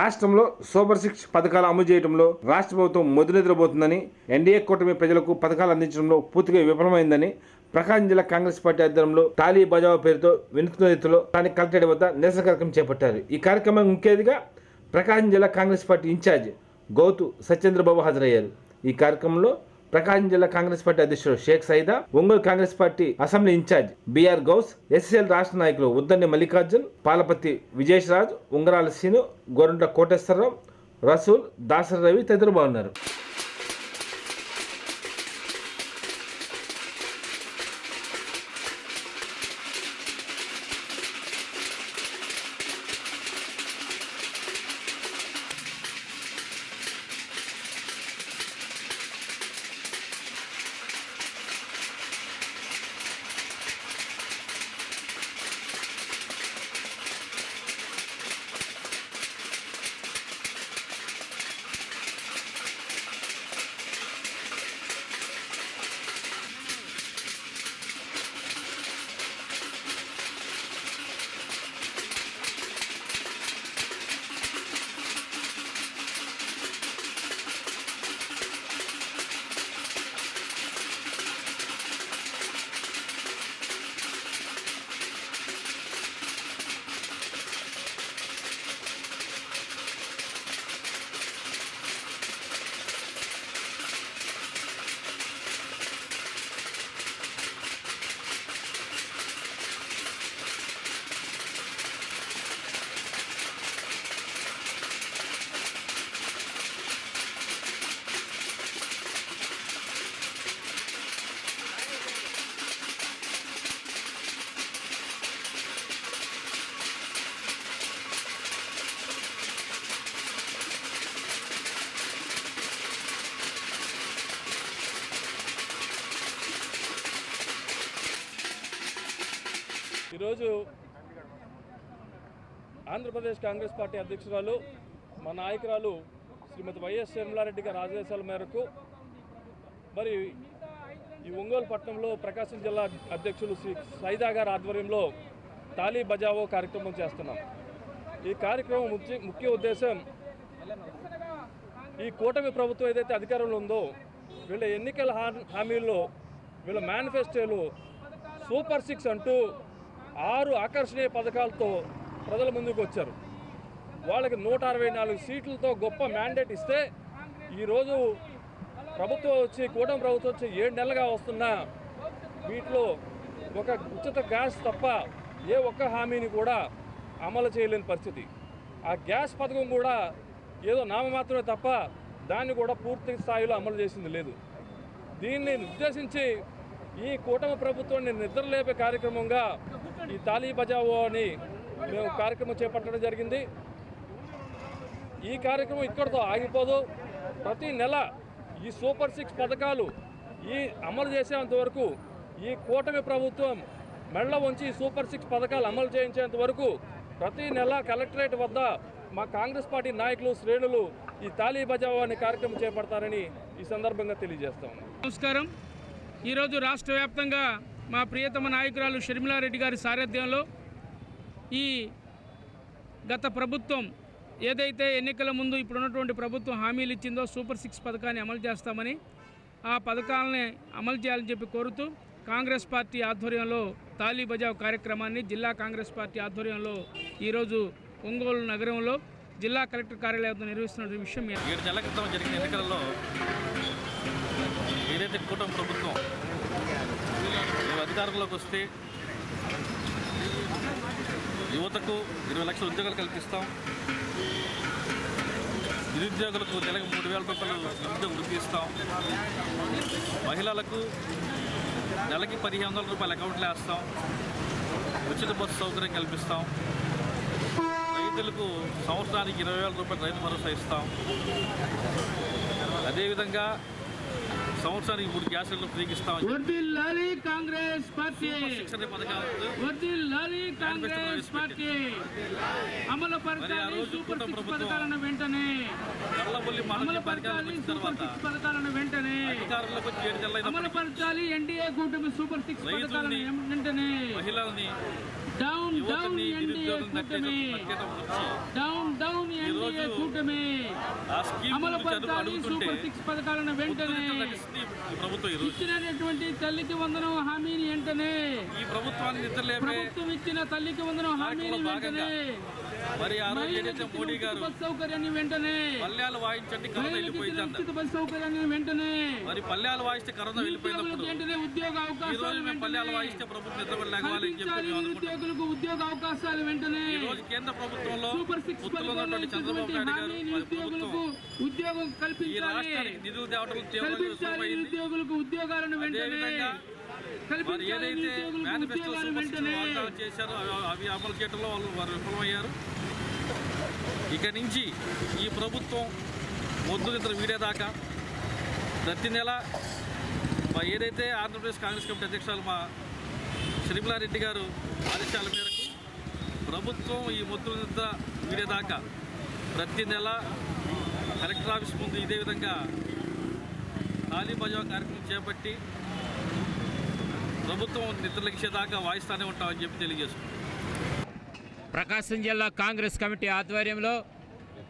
రాష్ట్రంలో super six పథకాలు అమలు చేయడంలో రాష్ట్ర ప్రభుత్వం మొదలెదరబోతుందని ఎన్డీఏ కూటమి ప్రజలకు పథకాలు అందించడంలో పూర్తిగా విఫలమైందని ప్రకాశం జిల్లా కాంగ్రెస్ పార్టీ ఆధ్వర్యంలో తాలీ బజావా పేరుతో వినూత్న రీతిలో స్థానిక కలెక్టరేట్ వద్ద నిరసన కార్యక్రమం చేపట్టారు. ఈ కార్యక్రమం ముఖ్యదిగా ప్రకాశం జిల్లా Congress party in charge Gouthu Satyendrababu హాజరయ్యారు. ఈ కార్యక్రమంలో ప్రకాశం జిల్లా కాంగ్రెస్ పార్టీ అధ్యక్షుడు Sheikh Saida Ongole Congress party assembly in charge B R Gouse SSL రాష్ట్ర నాయకులు ఉద్దండి మల్లికార్జున్ పాలపతి విజేష్ రాజ్ ఉంగరాల సీను గోరంట కోటేశ్వరరావు రసూల్ దాసరి రవి తదితరులు బాగున్నారు. ఈరోజు ఆంధ్రప్రదేశ్ కాంగ్రెస్ పార్టీ అధ్యక్షురాలు మా నాయకురాలు శ్రీమతి వైఎస్ షర్మిలారెడ్డి గారి ఆదేశాల మేరకు మరి ఈ ఒంగోలు పట్టణంలో ప్రకాశం జిల్లా అధ్యక్షులు శ్రీ సైదా గారి ఆధ్వర్యంలో తాలీ బజావో కార్యక్రమం చేస్తున్నాం. ఈ కార్యక్రమం ముఖ్య ముఖ్య ఉద్దేశం ఈ కూటమి ప్రభుత్వం ఏదైతే అధికారంలో ఉందో వీళ్ళ ఎన్నికల హామీల్లో వీళ్ళ మేనిఫెస్టోలు సూపర్ సిక్స్ అంటూ ఆరు ఆకర్షణీయ పథకాలతో ప్రజల ముందుకు వచ్చారు. వాళ్ళకి నూట అరవై నాలుగు సీట్లతో గొప్ప మ్యాండేట్ ఇస్తే ఈరోజు ప్రభుత్వం వచ్చి కూటమి ప్రభుత్వం వచ్చి ఏడు నెలలుగా వస్తున్నా వీటిలో ఒక ఉచిత గ్యాస్ తప్ప ఏ ఒక్క హామీని కూడా అమలు చేయలేని పరిస్థితి. ఆ గ్యాస్ పథకం కూడా ఏదో నామమాత్రమే తప్ప దాన్ని కూడా పూర్తి స్థాయిలో అమలు చేసింది లేదు. దీన్ని ఉద్దేశించి ఈ కూటమి ప్రభుత్వాన్ని నిద్రలేపే కార్యక్రమంగా ఈ తాలీ బజావో అని మేము కార్యక్రమం చేపట్టడం జరిగింది. ఈ కార్యక్రమం ఇక్కడితో ఆగిపోదు. ప్రతి నెల ఈ సూపర్ సిక్స్ పథకాలు ఈ అమలు చేసేంత వరకు ఈ కూటమి ప్రభుత్వం మెళ్ళ ఉంచి సూపర్ సిక్స్ పథకాలు అమలు చేయించేంత వరకు ప్రతి నెల కలెక్టరేట్ వద్ద మా కాంగ్రెస్ పార్టీ నాయకులు శ్రేణులు ఈ తాలీ బజావో అనే కార్యక్రమం చేపడతారని ఈ సందర్భంగా తెలియజేస్తాం నమస్కారం. ఈరోజు రాష్ట్ర వ్యాప్తంగా మా ప్రియతమ నాయకురాలు షర్మిలారెడ్డి గారి సారథ్యంలో ఈ గత ప్రభుత్వం ఏదైతే ఎన్నికల ముందు ఇప్పుడున్నటువంటి ప్రభుత్వం హామీలు ఇచ్చిందో సూపర్ సిక్స్ పథకాన్ని అమలు చేస్తామని ఆ పథకాలని అమలు చేయాలని చెప్పి కోరుతూ కాంగ్రెస్ పార్టీ ఆధ్వర్యంలో తాలీ బజావ్ కార్యక్రమాన్ని జిల్లా కాంగ్రెస్ పార్టీ ఆధ్వర్యంలో ఈరోజు ఒంగోలు నగరంలో జిల్లా కలెక్టర్ కార్యాలయంలో నిర్వహిస్తున్న విషయం ఏడు నెలల క్రితం జరిగిన ఎన్నికలలో ఏదైతే కూటమి ప్రభుత్వం మేము అధికారంలోకి వస్తే యువతకు ఇరవై లక్షల ఉద్యోగాలు కల్పిస్తాం. నిరుద్యోగులకు నెలకు మూడు వేల రూపాయలు నిరుద్యోగ వృద్ధి ఇస్తాం. మహిళలకు నెలకి పదిహేను వందల రూపాయలు అకౌంట్లు వేస్తాం. ఉచిత బస్సు సౌకర్యం కల్పిస్తాం. రైతులకు సంవత్సరానికి ఇరవై వేల రూపాయలు రైతు భరోసా ఇస్తాం. అదేవిధంగా సంవత్సరానికి మూడు గ్యాస్ సిలిండర్ ఫ్రీకి ఇస్తామని వర్దిల్లాలి కాంగ్రెస్ పార్టీ. శిక్షణ పథకాలు వర్దిల్లాలి కాంగ్రెస్ పార్టీ. అమలు పరచాలి సూపర్ సిక్స్ పథకాలను వెంటనే. అమలు పరచాలి సూపర్ సిక్స్ పథకాలను వెంటనే. అమలు పరచాలి ఎన్డీఏ కూటమి సూపర్ సిక్స్ పథకాలను వెంటనే. మహిళల్ని డౌన్ డౌన్ ఎన్డీఏ కూటమి. ఎన్డీఏ కూటమి. అమలు పరచాలి సూపర్ సిక్స్ పథకాలను వెంటనే. ఈ ప్రభుత్వం ఈరోజు. ఇచ్చినటువంటి తల్లికి వందనం హామీని వెంటనే. ఈ ప్రభుత్వాన్ని ప్రభుత్వం ఇచ్చిన తల్లికి వందనం హామీని వెంటనే. మరి ఆ రోజు ఏదైతే మోడీ గారు సౌకర్యాన్ని వెంటనే పల్లెలు వాయించండి కరోనా వెళ్ళిపోయింది బస్ సౌకర్యాన్ని వెంటనే మరి పల్లెలు వాయిస్తే కరోనా వెళ్ళిపోయినప్పుడు వెంటనే ఉద్యోగ అవకాశాలు మేము పల్లెలు వాయిస్తే ప్రభుత్వం నిద్రపడలేకపోవాలని చెప్పి నిరుద్యోగులకు ఉద్యోగ అవకాశాలు వెంటనే. ఈ రోజు కేంద్ర ప్రభుత్వంలో సూపర్ సిక్స్ చంద్రబాబు నాయుడు గారు నిరుద్యోగులకు ఉద్యోగం కల్పించాలి. నిధులు తేవడం నిరుద్యోగులకు ఉద్యోగాలను వెంటనే మరి ఏదైతే మేనిఫెస్టో చేశారో అవి- అమలు చేయడంలో వాళ్ళు వారు విఫలమయ్యారు. ఇక నుంచి ఈ ప్రభుత్వం మొద్దు నిద్ర వీడేదాకా ప్రతి నెల ఏదైతే ఆంధ్రప్రదేశ్ కాంగ్రెస్ కమిటీ అధ్యక్షురాలు మా శ్రీమలారెడ్డి గారు ఆదేశాల మేరకు ప్రభుత్వం ఈ మొద్దు నిద్ర వీడేదాకా ప్రతి నెల కలెక్టర్ ఆఫీస్ ముందు ఇదే విధంగా ఖాళీ బజావ కార్యక్రమం చేపట్టి ప్రభుత్వం నిద్రలెక్చేదాకా వాయిస్తానే ఉంటామని చెప్పి తెలియజేస్తున్నాం ప్రకాశం జిల్లా కాంగ్రెస్ కమిటీ ఆధ్వర్యంలో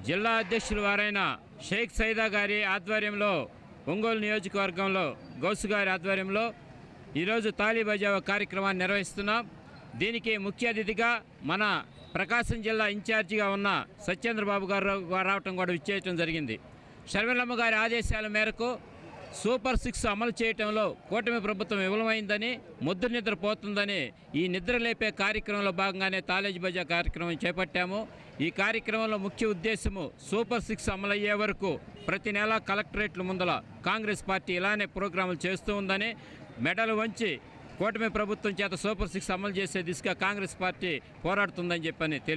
జిల్లా అధ్యక్షులు వారైన షేక్ సైదా గారి ఆధ్వర్యంలో ఒంగోలు నియోజకవర్గంలో గౌసు గారి ఆధ్వర్యంలో ఈరోజు తాలీబజావ కార్యక్రమాన్ని నిర్వహిస్తున్నాం. దీనికి ముఖ్య అతిథిగా మన ప్రకాశం జిల్లా ఇన్ఛార్జిగా ఉన్న సత్యేంద్రబాబు గారు రావటం కూడా విచ్చేయటం జరిగింది. షర్మిలమ్మ గారి ఆదేశాల మేరకు సూపర్ సిక్స్ అమలు చేయటంలో కూటమి ప్రభుత్వం విఫలమైందని ముద్ర నిద్రపోతుందని ఈ నిద్ర లేపే కార్యక్రమంలో భాగంగానే తాలేజ్ బజా కార్యక్రమం చేపట్టాము. ఈ కార్యక్రమంలో ముఖ్య ఉద్దేశము సూపర్ సిక్స్ అమలయ్యే వరకు ప్రతి నెల కలెక్టరేట్ల ముందల కాంగ్రెస్ పార్టీ ఇలానే ప్రోగ్రాములు చేస్తూ ఉందని మెడలు వంచి కూటమి ప్రభుత్వం చేత సూపర్ సిక్స్ అమలు చేసే దిశగా కాంగ్రెస్ పార్టీ పోరాడుతుందని చెప్పని